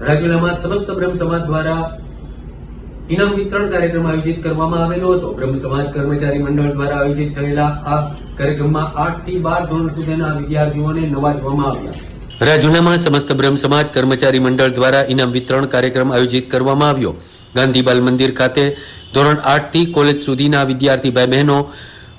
રાજુલામાં સમસ્ત બ્રહ્મ સમાજ દ્વારા ઇનામ વિતરણ કાર્યક્રમ આયોજિત કરવામાં આવેલો હતો. બ્રહ્મ સમાજ કર્મચારી મંડળ દ્વારા આયોજિત થયેલા આ કાર્યક્રમમાં આઠથી બાર ધોરણ સુધીના વિદ્યાર્થીઓને નવાજવામાં આવ્યા. રાજુલામાં સમસ્ત બ્રહ્મ સમાજ કર્મચારી મંડળ દ્વારા ઇનામ વિતરણ કાર્યક્રમ આયોજિત કરવામાં આવ્યો. ગાંધીબાલ મંદિર ખાતે ધોરણ આઠથી કોલેજ સુધીના વિદ્યાર્થી ભાઈ બહેનો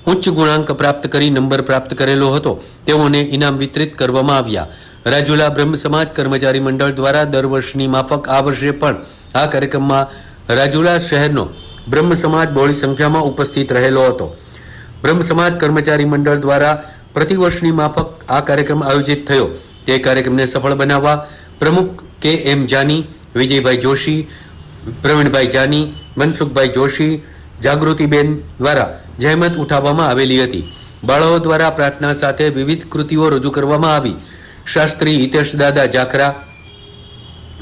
ઉચ્ચ ગુણાંક પ્રાપ્ત કરી, નંબર પ્રાપ્ત કરેલો હતો. તેઓને ઇનામ વિતરિત કરવામાં આવ્યા. રાજુલા બ્રહ્મ સમાજ કર્મચારી મંડળ દ્વારા દર વર્ષની માફક આ વર્ષે પણ આ કાર્યક્રમમાં રાજુલા શહેરનો બ્રહ્મ સમાજ બહોળી સંખ્યામાં ઉપસ્થિત રહેલો હતો. બ્રહ્મ સમાજ કર્મચારી મંડળ દ્વારા પ્રતિવર્ષની માફક આ કાર્યક્રમ આયોજિત થયો. તે કાર્યક્રમને સફળ બનાવવા પ્રમુખ કે એમ જાની, વિજયભાઈ જોશી, પ્રવીણભાઈ જાની, મનસુખભાઈ જોશી જાગૃતિબેન દ્વારા જહેમત ઉઠાવવામાં આવેલી હતી. બાળાઓ દ્વારા પ્રાર્થના સાથે વિવિધ કૃતિઓ રજૂ કરવામાં આવી. શાસ્ત્રી હિતેશ દાદા જાખરા,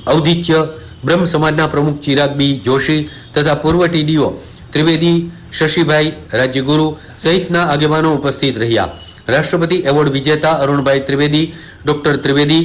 ઔદિત્ય, બ્રહ્મ સમાજના પ્રમુખ ચિરાગ બી જોશી તથા પૂર્વ ટીડીઓ ત્રિવેદી શશીભાઈ રાજ્યગુરુ સહિતના આગેવાનો ઉપસ્થિત રહ્યા. રાષ્ટ્રપતિ એવોર્ડ વિજેતા અરુણભાઈ ત્રિવેદી, ડોક્ટર ત્રિવેદી,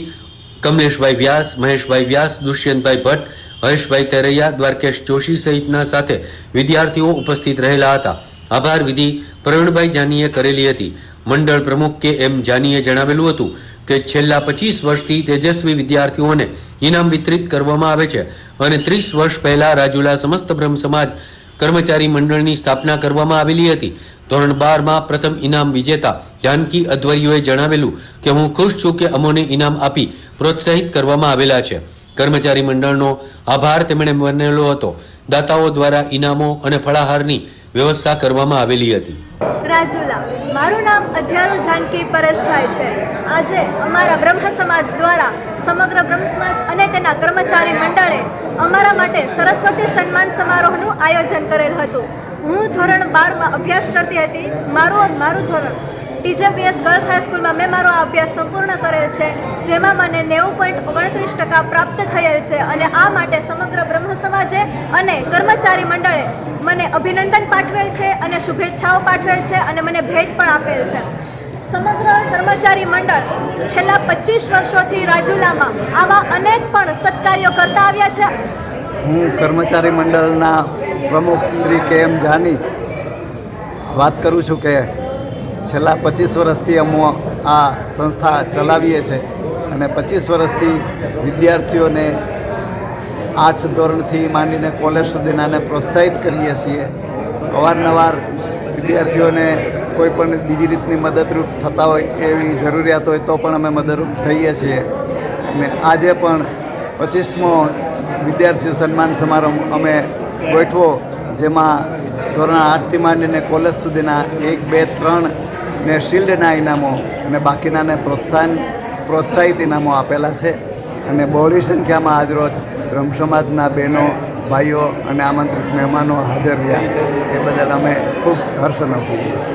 કમલેશભાઈ વ્યાસ, મહેશભાઈ વ્યાસ, દુષ્યંતભાઈ ભટ્ટ હરેશભાઈ તેરૈયા, દ્વારકેશ જોશી સહિતના સાથે વિદ્યાર્થીઓ ઉપસ્થિત રહેલા હતા. આભાર વિધિ પ્રવીણભાઈ જાનીએ કરેલી હતી. મંડળ પ્રમુખ કે એમ જાનીએ જણાવેલું હતું કે છેલ્લા પચીસ વર્ષથી તેજસ્વી વિદ્યાર્થીઓને ઇનામ વિતરિત કરવામાં આવે છે અને ત્રીસ વર્ષ પહેલા રાજુલા સમસ્ત બ્રહ્મ સમાજ કર્મચારી મંડળની સ્થાપના કરવામાં આવેલી હતી. ધોરણ બારમાં પ્રથમ ઇનામ વિજેતા જાનકી અધ્વરીઓએ જણાવેલું કે, હું ખુશ છું કે અમોને ઇનામ આપી પ્રોત્સાહિત કરવામાં આવેલા છે. કર્મચારી મંડળનો આભાર તેમણે માનેલો હતો. દાતાઓ દ્વારા ઇનામો અને ફળાહારની વ્યવસ્થા કરવામાં આવેલી હતી. રાજુલા, મારું નામ અધ્યારો જાનકી પરેશભાઈ છે. આજે અમારા બ્રહ્મ સમાજ દ્વારા સમગ્ર બ્રહ્મ સમાજ અને તેના કર્મચારી મંડળે અમારા માટે સરસ્વતી સન્માન સમારોહનું આયોજન કરેલ હતું. હું ધોરણ બારમાં અભ્યાસ કરતી હતી. મારું મારું ધોરણ ટીજેપીએસ ગર્લ્સ હાઈસ્કૂલમાં મેં મારો અભ્યાસ સંપૂર્ણ કરેલ છે, જેમાં મને નેવું પોઈન્ટ ટકા પ્રાપ્ત થયેલ છે અને આ માટે સમગ્ર બ્રહ્મ સમાજે અને કર્મચારી મંડળે મને અભિનંદન પાઠવેલ છે અને શુભેચ્છાઓ પાઠવેલ છે અને મને ભેટ પણ આપેલ છે. સમગ્ર કર્મચારી મંડળ છેલ્લા પચીસ વર્ષોથી રાજુલામાં આવા અનેક પણ સત્કાર્યો કરતા આવ્યા છે. હું કર્મચારી મંડળના પ્રમુખ શ્રી કે એમ જાની વાત કરું છું કે છેલ્લા પચીસ વર્ષથી અમે આ સંસ્થા ચલાવીએ છીએ અને પચીસ વર્ષથી વિદ્યાર્થીઓને આઠ ધોરણથી માંડીને કોલેજ સુધીનાને પ્રોત્સાહિત કરીએ છીએ. અવારનવાર વિદ્યાર્થીઓને કોઈ પણ બીજી રીતની મદદરૂપ થતા હોય એવી જરૂરિયાત હોય તો પણ અમે મદદરૂપ થઈએ છીએ. અને આજે પણ પચીસમો વિદ્યાર્થી સન્માન સમારંભ અમે ગોઠવો, જેમાં ધોરણ આઠથી માંડીને કોલેજ સુધીના એક, બે, ત્રણ ને શિલ્ડના ઇનામો અને બાકીનાને પ્રોત્સાહન પ્રોત્સાહિત ઇનામો આપેલા છે. અને બહોળી સંખ્યામાં આજરોજ બ્રહ્મ સમાજના બહેનો, ભાઈઓ અને આમંત્રિત મહેમાનો હાજર રહ્યા. એ બદલ અમે ખૂબ હર્ષ અનુભવીએ છીએ